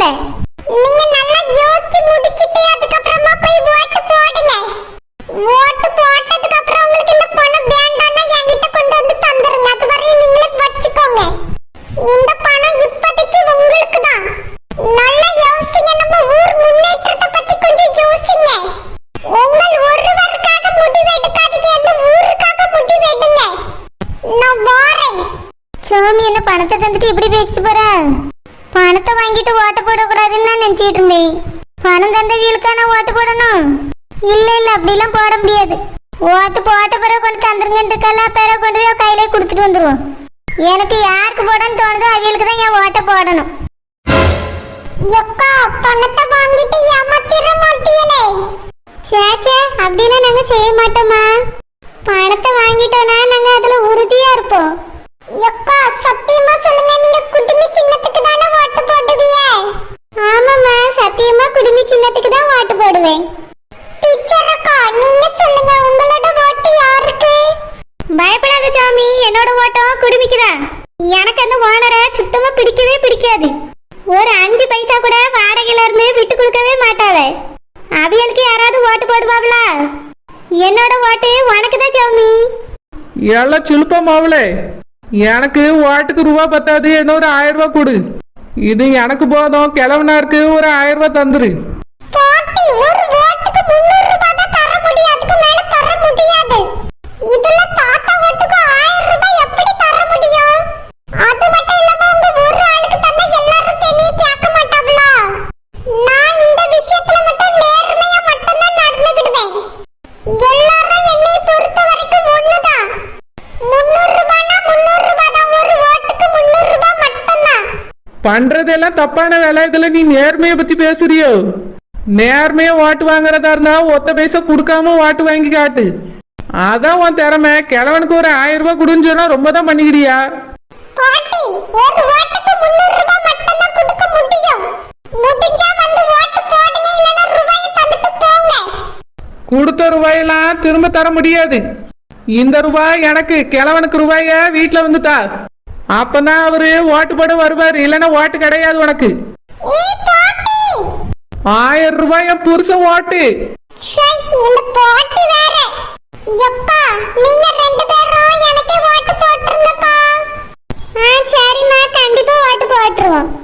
சொல்லு நீங்க நல்லா யோசிச்சு முடிச்சிட்டு அதுக்கப்புறமா போய் ஓட்டு போடுங்க. ஓட்டு போட்டதுக்கு அப்புறம் உங்களுக்கு இந்த பணம் வேண்டாம்னா என்கிட்ட கொண்டு வந்து தந்துருங்க. அது வரையும் நீங்களே வச்சுக்கோங்க. இந்த பணம் இப்போதைக்கு உங்களுக்கு தான் நல்லா யோசிங்க. நம்ம ஊர் முன்னேற்றத்தை பத்தி கொஞ்சம் யோசிங்க. உங்கள் ஒருவருக்காக முடிவெடுக்காதீங்க அந்த ஊருக்காக முடிவெடுங்க நான் வாரேன். சோமி என்ன பணத்தை தந்துட்டு இப்படி பேசிட்டு போற? பணத்தை வாங்கிட்டு ஓட்டு போடக்கூடாதுன்னு தான் நினச்சிட்டு இருந்தேன். பணம் தந்தவியலுக்கா நான் ஓட்டு போடணும்? இல்லை இல்லை அப்படிலாம் போட முடியாது. ஓட்டு போட்ட பிறகு கொண்டு தந்துருங்கன்னு இருக்கல பிறகு கொண்டு போய் கையிலே கொடுத்துட்டு வந்துடுவோம் எனக்கு யாருக்கு போடணும்னு தோணுதோ அவங்களுக்கு தான் என் ஓட்டை போடணும். பணத்தை வாங்கிட்டு ஏமாத்திர மாட்டீங்களே சே சே அப்படிலாம் நாங்கள் செய்ய மாட்டோமா? என்னோட ஓட்டு உனக்கு சாமி. எல்லாம் சிலுப்பம் அவளே எனக்கு வாட்டுக்கு ரூபா பத்தாது என்ன ஒரு ஆயிரம் ரூபாய் கொடு. இது எனக்கு போதும் கிழவனாருக்கு ஒரு ஆயிரம் ரூபாய் தந்துரு பண்றதெல்லாம் தப்பான வேலை. இதுல நீ நேர்மையை பத்தி பேசுறியோ? நேர்மையா ஓட்டு வாங்குறதா இருந்தா ஒத்த பைசா கொடுக்காம ஓட்டு வாங்கி காட்டு. அதான் உன் திறமை. கிழவனுக்கு ஒரு ஆயிரம் ரூபாய் கொடுன்னு சொன்னா ரொம்ப தான் பண்ணிக்கிறியா பாட்டி ஒரு ஓட்டுக்கு 300 ரூபாய் மட்டும் தான் கொடுக்க முடியும். முடிஞ்சா வந்து ஓட்டு போடுங்க இல்லனா ரூபாயை தந்துட்டு போங்க. கொடுத்த ரூபாயெல்லாம் திரும்ப தர முடியாது. இந்த ரூபாய் எனக்கு கிழவனுக்கு ரூபாய வீட்டுல வந்து தா அப்பதான் அவரு ஓட்டு போட வருவாரு. இல்லைன்னா ஓட்டு கிடையாது உனக்கு. ஆயிரம் ரூபாய் என் புருஷன் ஓட்டு. சரிம்மா கண்டிப்பா ஓட்டு போட்டுருவோம்.